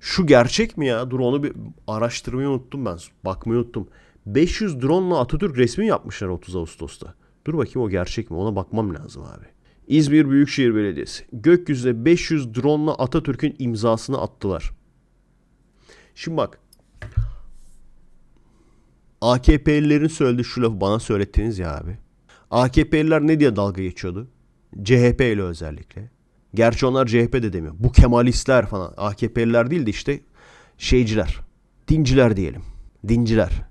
Şu gerçek mi ya? Dur onu bir araştırmayı unuttum ben. Bakmayı unuttum. 500 drone ile Atatürk resmi yapmışlar 30 Ağustos'ta. Dur bakayım o gerçek mi? Ona bakmam lazım abi. İzmir Büyükşehir Belediyesi. Gökyüzüne 500 drone ile Atatürk'ün imzasını attılar. Şimdi bak. AKP'lilerin söylediği şu lafı bana söylettiniz ya abi. AKP'liler ne diye dalga geçiyordu? CHP ile özellikle. Gerçi onlar CHP de demiyor. Bu Kemalistler falan. AKP'liler değil de işte şeyciler. Dinciler diyelim. Dinciler.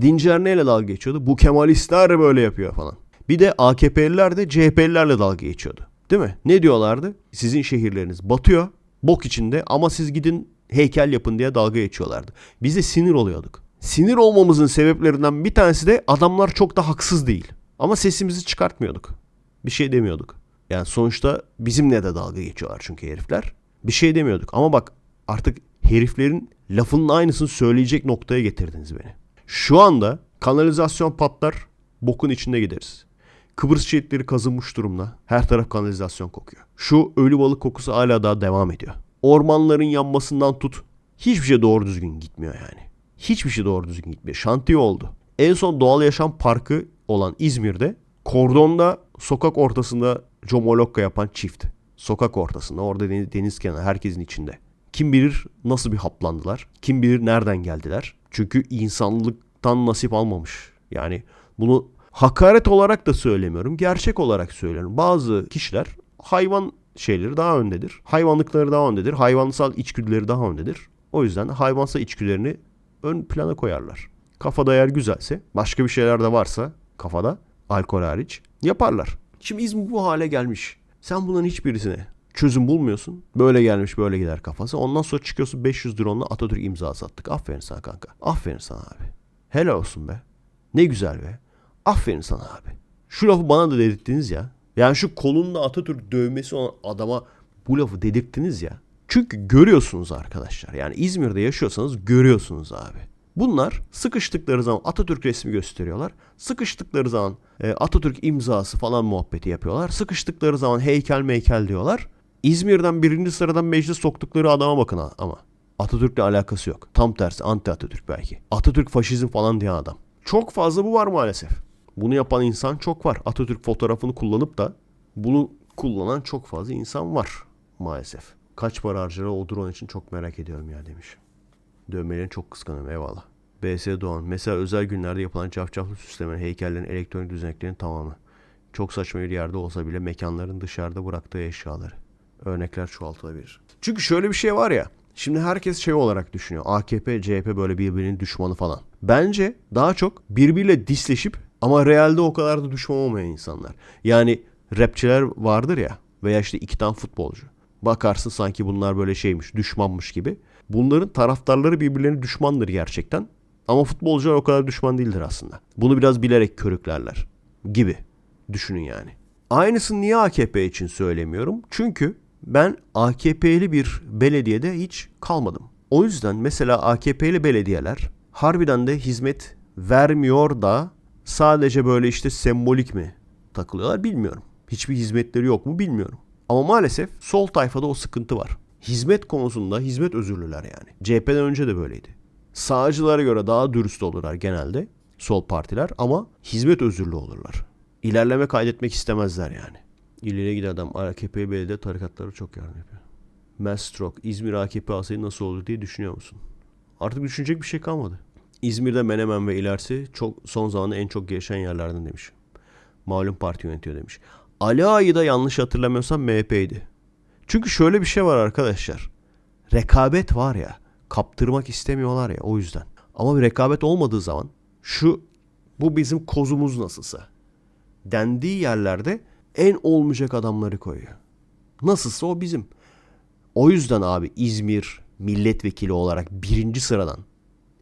Dinciler neyle dalga geçiyordu? Bu Kemalistler böyle yapıyor falan. Bir de AKP'liler de CHP'lilerle dalga geçiyordu. Değil mi? Ne diyorlardı? Sizin şehirleriniz batıyor. Bok içinde ama siz gidin heykel yapın diye dalga geçiyorlardı. Biz de sinir oluyorduk. Sinir olmamızın sebeplerinden bir tanesi de adamlar çok da haksız değil. Ama sesimizi çıkartmıyorduk. Bir şey demiyorduk. Yani sonuçta bizimle de dalga geçiyorlar çünkü herifler. Bir şey demiyorduk. Ama bak artık heriflerin lafının aynısını söyleyecek noktaya getirdiniz beni. Şu anda kanalizasyon patlar, bokun içinde gideriz. Kıbrıs şehitleri kazınmış durumda. Her taraf kanalizasyon kokuyor. Şu ölü balık kokusu hala daha devam ediyor. Ormanların yanmasından tut. Hiçbir şey doğru düzgün gitmiyor yani. Hiçbir şey doğru düzgün gitmiyor. Şantiye oldu. En son doğal yaşam parkı olan İzmir'de kordonda sokak ortasında comolokka yapan çift. Sokak ortasında orada deniz, deniz kenarı herkesin içinde. Kim bilir nasıl bir haplandılar. Kim bilir nereden geldiler. Çünkü insanlıktan nasip almamış. Yani bunu hakaret olarak da söylemiyorum. Gerçek olarak söylüyorum. Bazı kişiler hayvan şeyleri daha öndedir. Hayvanlıkları daha öndedir. Hayvansal içgüdüleri daha öndedir. O yüzden hayvansal içgüdülerini ön plana koyarlar. Kafada eğer güzelse, başka bir şeyler de varsa kafada, alkol hariç yaparlar. Şimdi İzmir bu hale gelmiş. Sen bunların hiçbirisine çözüm bulmuyorsun. Böyle gelmiş böyle gider kafası. Ondan sonra çıkıyorsun 500 drone'la Atatürk imzası attık. Aferin sana kanka. Aferin sana abi. Helal olsun be. Ne güzel be. Aferin sana abi. Şu lafı bana da dedirttiniz ya. Yani şu kolunda Atatürk dövmesi olan adama bu lafı dedirttiniz ya. Çünkü görüyorsunuz arkadaşlar. Yani İzmir'de yaşıyorsanız görüyorsunuz abi. Bunlar sıkıştıkları zaman Atatürk resmi gösteriyorlar. Sıkıştıkları zaman e, Atatürk imzası falan muhabbeti yapıyorlar. Sıkıştıkları zaman heykel meykel diyorlar. İzmir'den birinci sıradan meclis soktukları adama bakın ama. Atatürk'le alakası yok. Tam tersi anti Atatürk belki. Atatürk faşizm falan diyen adam. Çok fazla bu var maalesef. Bunu yapan insan çok var. Atatürk fotoğrafını kullanıp da bunu kullanan çok fazla insan var maalesef. Kaç para harcar o drone için çok merak ediyorum ya demiş. Dövmelerini çok kıskanıyorum eyvallah. BS Doğan. Mesela özel günlerde yapılan cafcaflı süslemenin, heykellerin, elektronik düzeneklerin tamamı. Çok saçma bir yerde olsa bile mekanların dışarıda bıraktığı eşyaları. Örnekler çoğaltılabilir. Çünkü şöyle bir şey var ya. Şimdi herkes şey olarak düşünüyor. AKP, CHP böyle birbirinin düşmanı falan. Bence daha çok birbiriyle disleşip ama realde o kadar da düşman olmayan insanlar. Yani rapçiler vardır ya veya işte iki tane futbolcu. Bakarsın sanki bunlar böyle şeymiş, düşmanmış gibi. Bunların taraftarları birbirlerine düşmandır gerçekten. Ama futbolcular o kadar düşman değildir aslında. Bunu biraz bilerek körüklerler gibi düşünün yani. Aynısını niye AKP için söylemiyorum? Çünkü ben AKP'li bir belediyede hiç kalmadım. O yüzden mesela AKP'li belediyeler harbiden de hizmet vermiyor da sadece böyle işte sembolik mi takılıyorlar bilmiyorum. Hiçbir hizmetleri yok mu bilmiyorum. Ama maalesef sol tayfada o sıkıntı var. Hizmet konusunda hizmet özürlüler yani. CHP'den önce de böyleydi. Sağcılara göre daha dürüst olurlar genelde sol partiler ama hizmet özürlü olurlar. İlerleme kaydetmek istemezler yani. İleriye giden adam AKP belediye tarikatları çok yardım yapıyor. Mastrok, İzmir AKP asayı nasıl olur diye düşünüyor musun? Artık düşünecek bir şey kalmadı. İzmir'de Menemen ve ilerisi çok son zamanda en çok gelişen yerlerden demiş. Malum parti yönetiyor demiş. Ali Ağa'yı da yanlış hatırlamıyorsam MHP'ydi. Çünkü şöyle bir şey var arkadaşlar. Rekabet var ya. Kaptırmak istemiyorlar ya o yüzden. Ama bir rekabet olmadığı zaman şu bu bizim kozumuz nasılsa dendiği yerlerde en olmayacak adamları koyuyor. Nasılsa o bizim. O yüzden abi İzmir milletvekili olarak birinci sıradan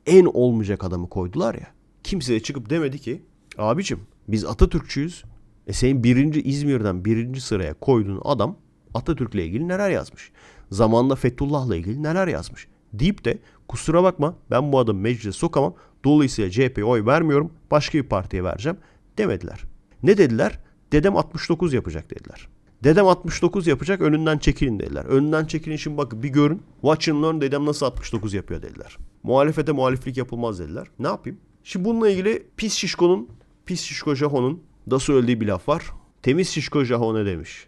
en olmayacak adamı koydular ya. Kimse de çıkıp demedi ki abicim biz Atatürkçüyüz. E senin birinci İzmir'den birinci sıraya koyduğun adam Atatürk'le ilgili neler yazmış. Zamanında Fethullah'la ilgili neler yazmış. Deyip de kusura bakma ben bu adamı meclise sokamam. Dolayısıyla CHP'ye oy vermiyorum. Başka bir partiye vereceğim demediler. Ne dediler? Dedem 69 yapacak dediler. Dedem 69 yapacak önünden çekilin dediler. Önünden çekilin şimdi bakın bir görün. Watch and learn dedem nasıl 69 yapıyor dediler. Muhalefete muhaliflik yapılmaz dediler. Ne yapayım? Şimdi bununla ilgili pis şişkonun, pis şişko Jaho'nun da söylediği bir laf var. Temiz şişko Jaho ne demiş?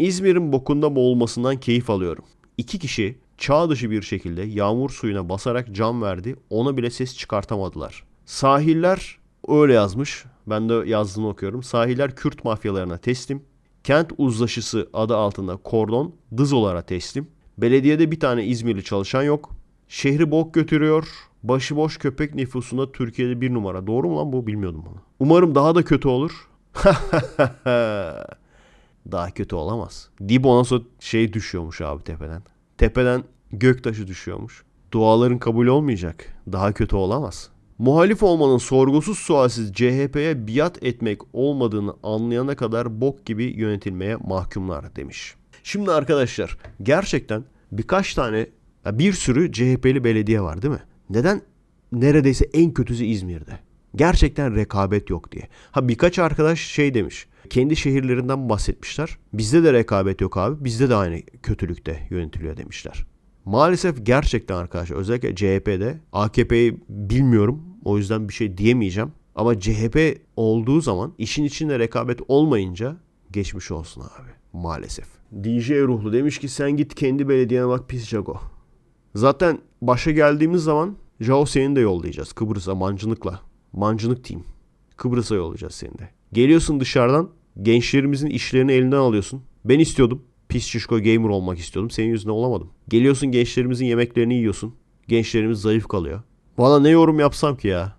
İzmir'in bokunda boğulmasından keyif alıyorum. İki kişi çağ dışı bir şekilde yağmur suyuna basarak can verdi. Ona bile ses çıkartamadılar. Sahiller öyle yazmış. Ben de yazdığını okuyorum. Sahiller Kürt mafyalarına teslim. Kent uzlaşısı adı altında kordon Dızolara teslim. Belediyede bir tane İzmirli çalışan yok. Şehri bok götürüyor. Başıboş köpek nüfusunda Türkiye'de bir numara. Doğru mu lan bu bilmiyordum bunu. Umarım daha da kötü olur. daha kötü olamaz. Dibo nasıl şey düşüyormuş abi tepeden. Tepeden göktaşı düşüyormuş. Duaların kabul olmayacak. Daha kötü olamaz. Muhalif olmanın sorgusuz sualsiz CHP'ye biat etmek olmadığını anlayana kadar bok gibi yönetilmeye mahkumlar demiş. Şimdi arkadaşlar gerçekten birkaç tane bir sürü CHP'li belediye var değil mi? Neden neredeyse en kötüsü İzmir'de? Gerçekten rekabet yok diye. Ha birkaç arkadaş şey demiş. Kendi şehirlerinden bahsetmişler. Bizde de rekabet yok abi. Bizde de aynı kötülükte yönetiliyor demişler. Maalesef gerçekten arkadaşlar özellikle CHP'de AKP'yi bilmiyorum. O yüzden bir şey diyemeyeceğim. Ama CHP olduğu zaman işin içinde rekabet olmayınca geçmiş olsun abi. Maalesef. DJ Ruhlu demiş ki sen git kendi belediyene bak pis Jago. Zaten başa geldiğimiz zaman Jao de yollayacağız Kıbrıs'a mancınıkla. Mancınık team. Kıbrıs'a yollayacağız seni de. Geliyorsun dışarıdan gençlerimizin işlerini elinden alıyorsun. Ben istiyordum. Pis şişko gamer olmak istiyordum. Senin yüzünden olamadım. Geliyorsun gençlerimizin yemeklerini yiyorsun. Gençlerimiz zayıf kalıyor. Valla ne yorum yapsam ki ya?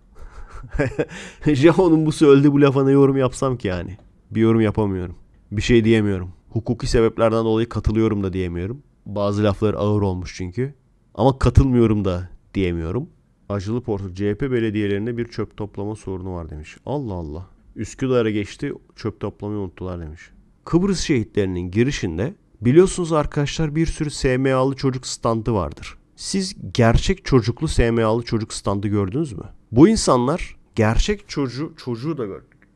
Jaho'nun bu söylediği bu lafa ne yorum yapsam ki yani? Bir yorum yapamıyorum. Bir şey diyemiyorum. Hukuki sebeplerden dolayı katılıyorum da diyemiyorum. Bazı laflar ağır olmuş çünkü. Ama katılmıyorum da diyemiyorum. Acılı Porto CHP belediyelerinde bir çöp toplama sorunu var demiş. Allah Allah. Üsküdar'a geçti çöp toplamayı unuttular demiş. Kıbrıs şehitlerinin girişinde biliyorsunuz arkadaşlar bir sürü SMA'lı çocuk standı vardır. Siz gerçek çocuklu SMA'lı çocuk standı gördünüz mü? Bu insanlar gerçek çocuğu, çocuğu da.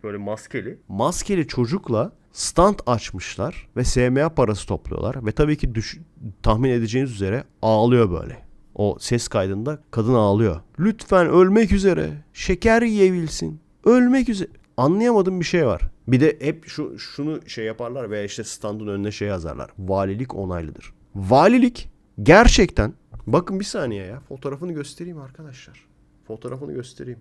Böyle maskeli. Maskeli çocukla stand açmışlar ve SMA parası topluyorlar. Ve tabii ki düş- tahmin edeceğiniz üzere ağlıyor böyle. O ses kaydında kadın ağlıyor. Lütfen ölmek üzere. Şeker yiyebilsin. Ölmek üzere. Anlayamadığım bir şey var. Bir de hep şu şunu şey yaparlar veya işte standın önüne şey yazarlar. Valilik onaylıdır. Valilik gerçekten bakın bir saniye ya fotoğrafını göstereyim arkadaşlar. Fotoğrafını göstereyim.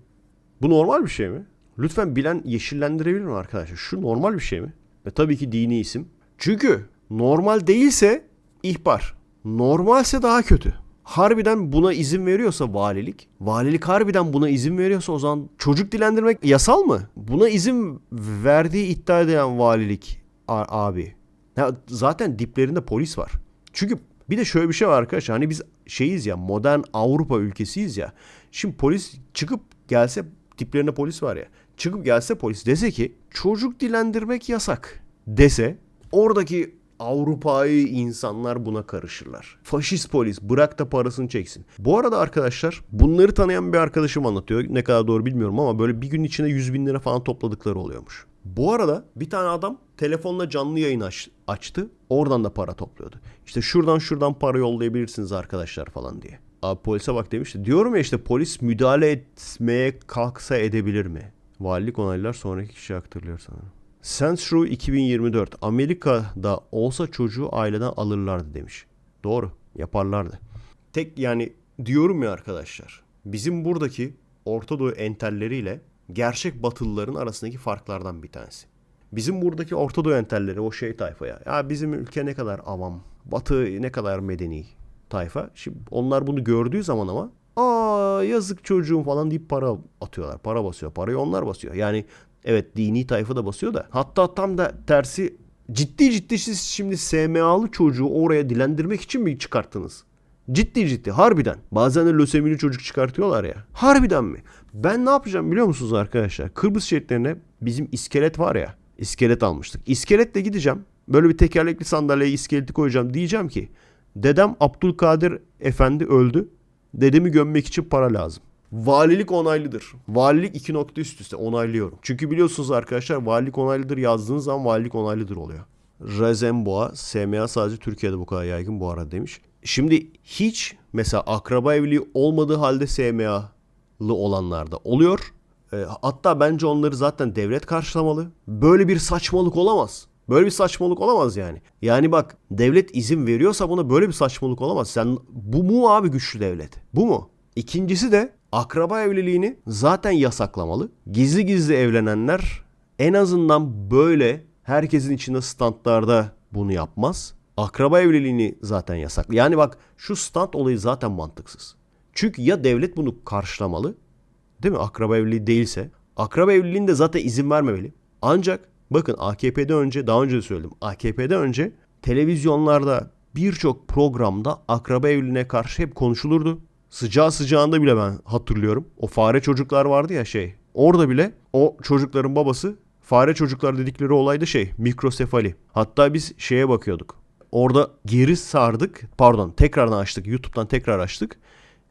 Bu normal bir şey mi? Lütfen bilen yeşillendirebilir mi arkadaşlar? Şu normal bir şey mi? Ve tabii ki dini isim. Çünkü normal değilse ihbar. Normalse daha kötü. Harbiden buna izin veriyorsa valilik, valilik harbiden buna izin veriyorsa o zaman çocuk dilendirmek yasal mı? Buna izin verdiği iddia eden valilik abi. Ya zaten diplerinde polis var. Çünkü bir de şöyle bir şey var arkadaşlar. Hani biz şeyiz ya modern Avrupa ülkesiyiz ya. Şimdi polis çıkıp gelse diplerinde polis var ya. Çıkıp gelse polis dese ki çocuk dilendirmek yasak dese oradaki Avrupa'yı insanlar buna karışırlar. Faşist polis bırak da parasını çeksin. Bu arada arkadaşlar bunları tanıyan bir arkadaşım anlatıyor. Ne kadar doğru bilmiyorum ama böyle bir gün içinde 100 bin lira falan topladıkları oluyormuş. Bu arada bir tane adam telefonla canlı yayın aç- açtı. Oradan da para topluyordu. İşte şuradan şuradan para yollayabilirsiniz arkadaşlar falan diye. Abi polise bak demişti. Diyorum ya işte polis müdahale etmeye kalksa edebilir mi? Valilik onaylar sonraki kişi aktarılıyor sanırım. Sensru 2024 Amerika'da olsa çocuğu aileden alırlardı demiş. Doğru yaparlardı. Tek yani diyorum ya arkadaşlar bizim buradaki Orta Doğu entelleriyle gerçek batılıların arasındaki farklardan bir tanesi. Bizim buradaki Orta Doğu entelleri o şey tayfaya. Ya bizim ülke ne kadar avam, batı ne kadar medeni tayfa. Şimdi onlar bunu gördüğü zaman ama aa yazık çocuğum falan deyip para atıyorlar. Para basıyor. Parayı onlar basıyor. Yani evet dini tayfa da basıyor da. Hatta tam da tersi ciddi ciddi siz şimdi SMA'lı çocuğu oraya dilendirmek için mi çıkarttınız? Ciddi ciddi harbiden. Bazen de lösemili çocuk çıkartıyorlar ya. Harbiden mi? Ben ne yapacağım biliyor musunuz arkadaşlar? Kıbrıs şehitlerine bizim iskelet var ya. İskelet almıştık. İskeletle gideceğim. Böyle bir tekerlekli sandalyeye iskeleti koyacağım. Diyeceğim ki dedem Abdülkadir Efendi öldü. Dedemi gömmek için para lazım. Valilik onaylıdır. Valilik iki nokta üst üste onaylıyorum. Çünkü biliyorsunuz arkadaşlar valilik onaylıdır yazdığınız zaman valilik onaylıdır oluyor. Rezenboğa, SMA sadece Türkiye'de bu kadar yaygın bu arada demiş. Şimdi hiç mesela akraba evliliği olmadığı halde SMA'lı olanlarda oluyor. E, hatta bence onları zaten devlet karşılamalı. Böyle bir saçmalık olamaz. Böyle bir saçmalık olamaz yani. Yani bak devlet izin veriyorsa buna böyle bir saçmalık olamaz. Sen bu mu abi güçlü devlet? Bu mu? İkincisi de akraba evliliğini zaten yasaklamalı. Gizli gizli evlenenler en azından böyle herkesin içinde standlarda bunu yapmaz. Akraba evliliğini zaten yasak. Yani bak şu stand olayı zaten mantıksız. Çünkü ya devlet bunu karşılamalı değil mi? Akraba evliliği değilse. Akraba evliliğinde zaten izin vermemeli. Ancak bakın AKP'de önce daha önce de söyledim. AKP'de önce televizyonlarda birçok programda akraba evliliğine karşı hep konuşulurdu. Sıcağı sıcağında bile ben hatırlıyorum. O fare çocuklar vardı ya şey. Orada bile o çocukların babası fare çocuklar dedikleri olayda şey mikrosefali. Hatta biz şeye bakıyorduk. Orada geri sardık. Pardon tekrardan açtık. YouTube'dan tekrar açtık.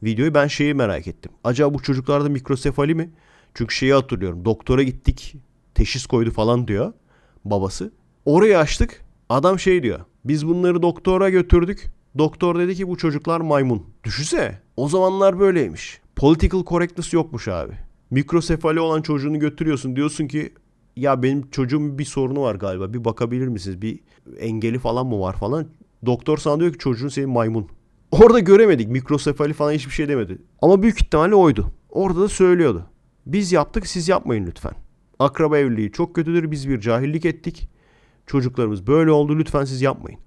Videoyu ben şeyi merak ettim. Acaba bu çocuklarda mikrosefali mi? Çünkü şeyi hatırlıyorum. Doktora gittik. Teşhis koydu falan diyor babası. Orayı açtık. Adam şey diyor. Biz bunları doktora götürdük. Doktor dedi ki bu çocuklar maymun. Düşünsene. O zamanlar böyleymiş. Political correctness yokmuş abi. Mikrosefali olan çocuğunu götürüyorsun. Diyorsun ki ya benim çocuğum bir sorunu var galiba. Bir bakabilir misiniz? Bir engeli falan mı var falan. Doktor sana diyor ki çocuğun senin maymun. Orada göremedik. Mikrosefali falan hiçbir şey demedi. Ama büyük ihtimalle oydu. Orada da söylüyordu. Biz yaptık siz yapmayın lütfen. Akraba evliliği çok kötüdür. Biz bir cahillik ettik. Çocuklarımız böyle oldu. Lütfen siz yapmayın.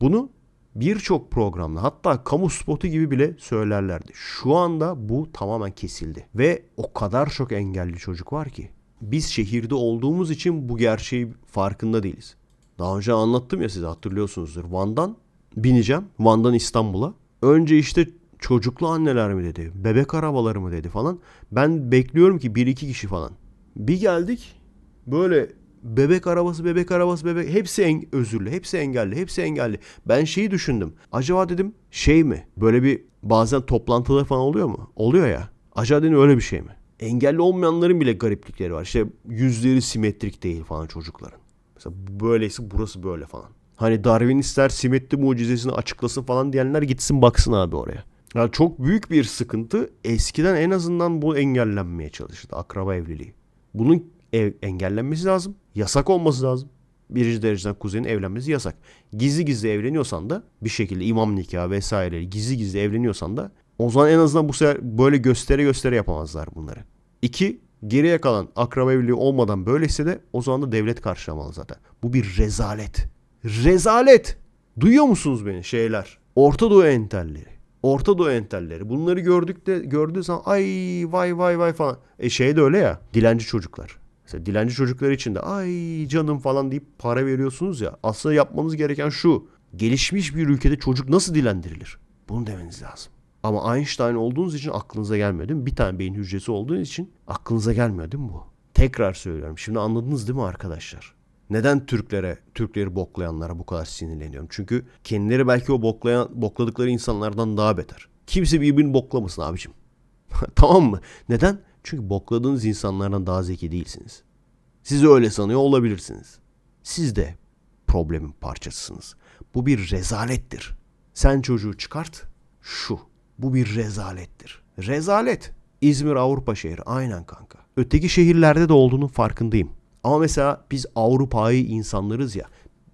Bunu birçok programda hatta kamu spotu gibi bile söylerlerdi. Şu anda bu tamamen kesildi. Ve o kadar çok engelli çocuk var ki. Biz şehirde olduğumuz için bu gerçeği farkında değiliz. Daha önce anlattım ya size hatırlıyorsunuzdur. Van'dan bineceğim. Van'dan İstanbul'a. Önce işte çocuklu anneler mi dedi. Bebek arabaları mı dedi falan. Ben bekliyorum ki bir iki kişi falan. Bir geldik. Böyle bebek arabası, bebek arabası, bebek hepsi en, özürlü, hepsi engelli, hepsi engelli. Ben şeyi düşündüm. Acaba dedim şey mi? Böyle bir bazen toplantılar falan oluyor mu? Oluyor ya. Acaba dedim öyle bir şey mi? Engelli olmayanların bile gariplikleri var. İşte yüzleri simetrik değil falan çocukların. Mesela böyleyse burası böyle falan. Hani Darwinistler simetri mucizesini açıklasın falan diyenler gitsin baksın abi oraya. Yani çok büyük bir sıkıntı. Eskiden en azından bu engellenmeye çalıştı. Akraba evliliği. Bunun ev, engellenmesi lazım. Yasak olması lazım. Birinci dereceden kuzenin evlenmesi yasak. Gizli gizli evleniyorsan da bir şekilde imam nikahı vesaire gizli gizli evleniyorsan da o zaman en azından bu sefer böyle göstere göstere yapamazlar bunları. İki, geriye kalan akraba evliliği olmadan böyleyse de o zaman da devlet karşılamalı zaten. Bu bir rezalet. Rezalet. Duyuyor musunuz beni şeyler? Orta Doğu entelleri. Orta Doğu entelleri. Bunları gördük de gördüğü zaman ay vay vay vay falan. E şey de öyle ya. Dilenci çocuklar. Mesela dilenci çocuklar için de ay canım falan deyip para veriyorsunuz ya. Aslında yapmanız gereken şu. Gelişmiş bir ülkede çocuk nasıl dilendirilir? Bunu demeniz lazım. Ama Einstein olduğunuz için aklınıza gelmiyor değil mi? Bir tane beyin hücresi olduğu için aklınıza gelmiyor değil mi bu? Tekrar söylüyorum. Şimdi anladınız değil mi arkadaşlar? Neden Türklere, Türkleri boklayanlara bu kadar sinirleniyorum? Çünkü kendileri belki o boklayan, bokladıkları insanlardan daha beter. Kimse birbirini boklamasın abicim. tamam mı? Neden? Çünkü bokladığınız insanlardan daha zeki değilsiniz. Siz öyle sanıyor olabilirsiniz. Siz de problemin parçasısınız. Bu bir rezalettir. Sen çocuğu çıkart. Şu. Bu bir rezalettir. Rezalet. İzmir Avrupa şehri. Aynen kanka. Öteki şehirlerde de olduğunun farkındayım. Ama mesela biz Avrupa'yı insanlarız ya.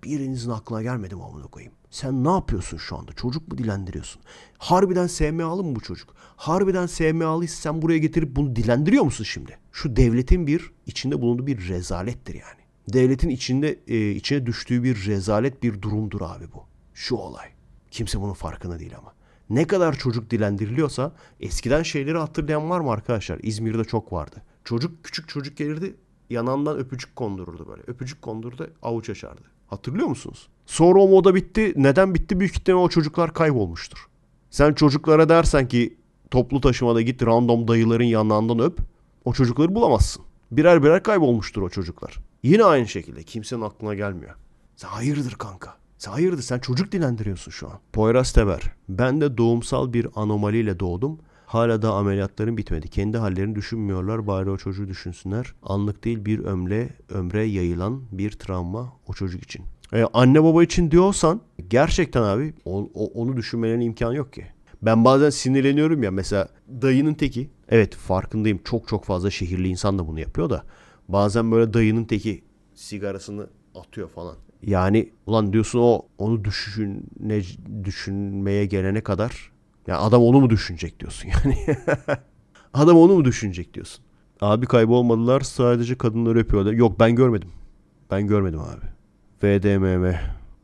Birinizin aklına gelmedi mi amına koyayım? Sen ne yapıyorsun şu anda? Çocuk mu dilendiriyorsun? Harbiden SMA'lı mı bu çocuk? Harbiden SMA'lıysa sen buraya getirip bunu dilendiriyor musun şimdi? Şu devletin bir içinde bulunduğu bir rezalettir yani. Devletin içinde e, içine düştüğü bir rezalet bir durumdur abi bu. Şu olay. Kimse bunun farkında değil ama. Ne kadar çocuk dilendiriliyorsa eskiden şeyleri hatırlayan var mı arkadaşlar? İzmir'de çok vardı. Çocuk küçük çocuk gelirdi yanağından öpücük kondururdu böyle. Öpücük kondururdu avuç açardı. Hatırlıyor musunuz? Sonra o moda bitti. Neden bitti? Büyük ihtimalle o çocuklar kaybolmuştur. Sen çocuklara dersen ki toplu taşımada git random dayıların yanağından öp. O çocukları bulamazsın. Birer birer kaybolmuştur o çocuklar. Yine aynı şekilde kimsenin aklına gelmiyor. Sen hayırdır kanka? Sen hayırdır sen çocuk dilendiriyorsun şu an. Poyraz Teber. Ben de doğumsal bir anomaliyle doğdum. Hala da ameliyatların bitmedi. Kendi hallerini düşünmüyorlar. Bari o çocuğu düşünsünler. Anlık değil bir ömre, ömre yayılan bir travma o çocuk için. E, anne baba için diyorsan gerçekten abi o- o- onu düşünmelerine imkan yok ki. Ben bazen sinirleniyorum ya mesela dayının teki. Evet farkındayım çok çok fazla şehirli insan da bunu yapıyor da. Bazen böyle dayının teki sigarasını atıyor falan. Yani ulan diyorsun o onu düşüne, düşünmeye gelene kadar ya adam onu mu düşünecek diyorsun yani. adam onu mu düşünecek diyorsun. Abi kaybolmadılar sadece kadınları öpüyorlar. Yok ben görmedim. Ben görmedim abi. VDMM.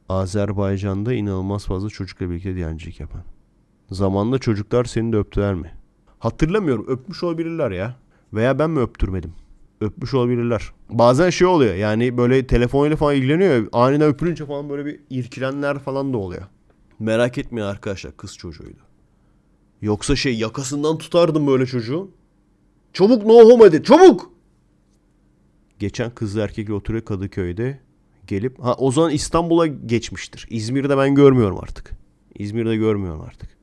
Azerbaycan'da inanılmaz fazla çocukla birlikte diyancılık yapan. Zamanında çocuklar seni de öptüler mi? Hatırlamıyorum. Öpmüş olabilirler ya. Veya ben mi öptürmedim? Öpmüş olabilirler. Bazen şey oluyor yani böyle telefonuyla falan ilgileniyor. Aniden öpülünce falan böyle bir irkilenler falan da oluyor. Merak etmeyin arkadaşlar kız çocuğuydu. Yoksa şey yakasından tutardım böyle çocuğu. Çabuk no homo de çabuk. Geçen kızla erkekle oturuyor Kadıköy'de. Gelip ha o zaman İstanbul'a geçmiştir. İzmir'de ben görmüyorum artık. İzmir'de görmüyorum artık.